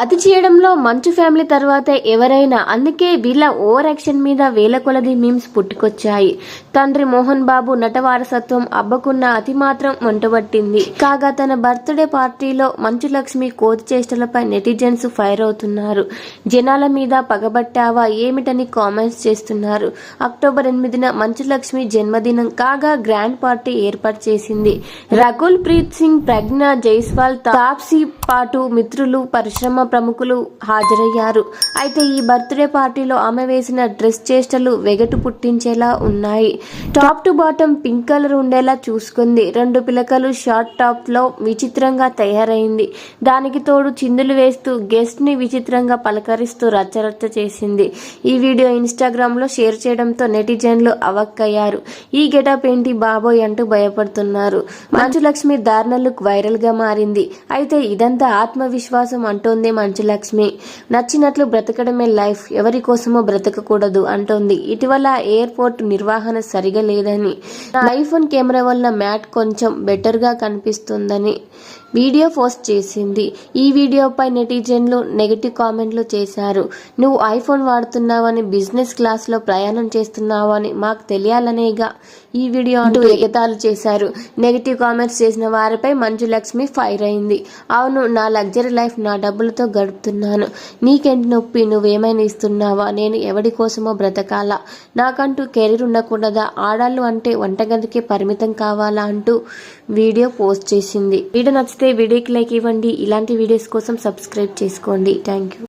అది చేయడంలో మంచు ఫ్యామిలీ తర్వాత ఎవరైనా అందుకే వీళ్ళ ఓవర్ యాక్షన్ మీద వేల కొలది మీమ్స్ పుట్టుకొచ్చాయి. తండ్రి మోహన్ బాబు నట వారసత్వం అబ్బకున్న అతి మాత్రం వంటబట్టింది కాగా తన బర్త్డే పార్టీలో మంచు లక్ష్మి కోతి చేష్టలపై నెటిజన్స్ ఫైర్ అవుతున్నారు. జనాల మీద పగబట్టావా ఏమిటని కామెంట్స్ చేస్తున్నారు. అక్టోబర్ ఎనిమిదిన మంచు లక్ష్మి జన్మదినం కాగా గ్రాండ్ పార్టీ ఏర్పాటు చేసింది. రకుల్ ప్రీత్ సింగ్ ప్రజ్ఞ జైస్వాల్ తాప్సీ పాటు మిత్రులు పరిశ్రమ ప్రముఖులు హాజరయ్యారు. అయితే ఈ బర్త్డే పార్టీలో ఆమె వేసిన డ్రెస్ చేష్టలు వెగటు పుట్టించేలా ఉన్నాయి. Top to bottom pink colour ఉండేలా చూసుకుంది. రెండు పిలకలు షార్ట్ టాప్లో విచిత్రంగా తయారైంది. దానికి తోడు చిందులు వేస్తూ గెస్ట్ని విచిత్రంగా పలకరిస్తూ రచ్చరచ్చ చేసింది. ఈ వీడియో ఇన్స్టాగ్రామ్లో షేర్ చేయడంతో నెటిజన్లు అవక్కయ్యారు. ఈ గెటప్ ఏంటి బాబోయ్ అంటూ భయపడుతున్నారు. మంచు లక్ష్మి దారుణ లుక్ వైరల్గా మారింది. అయితే ఇదంతా ఆత్మవిశ్వాసం అంటోంది మంచు లక్ష్మి నచ్చినట్లు బ్రతకడమే లైఫ్ ఎవరి కోసమో బ్రతకకూడదు అంటోంది. ఇటీవల ఎయిర్పోర్ట్ నిర్వహణ సరిగా లేదని ఐఫోన్ కెమెరా వల్ల మ్యాట్ కొంచెం బెటర్గా కనిపిస్తుందని వీడియో పోస్ట్ చేసింది. ఈ వీడియోపై నెటిజన్లు నెగిటివ్ కామెంట్లు చేశారు. నువ్వు ఐఫోన్ వాడుతున్నావని బిజినెస్ క్లాస్లో ప్రయాణం చేస్తున్నావని మాకు తెలియాలనేగా ఈ వీడియో అంటూ ఎగతాలు చేశారు. నెగిటివ్ కామెంట్స్ చేసిన వారిపై మంచు లక్ష్మి ఫైర్ అయింది. అవును నా లగ్జరీ లైఫ్ నా డబ్బులతో గడుపుతున్నాను. నీకెంటి నొప్పి? నువ్వేమైనా ఇస్తున్నావా? నేను ఎవడి కోసమో బ్రతకాలా? నాకంటూ కెరీర్ ఉండకూడదా? ఆడాళ్ళు అంటే వంటగదికే పరిమితం కావాలా? అంటూ వీడియో పోస్ట్ చేసింది. వీడియో నచ్చితే వీడియోకి లైక్ ఇవ్వండి. ఇలాంటి వీడియోస్ కోసం సబ్స్క్రైబ్ చేసుకోండి. Thank you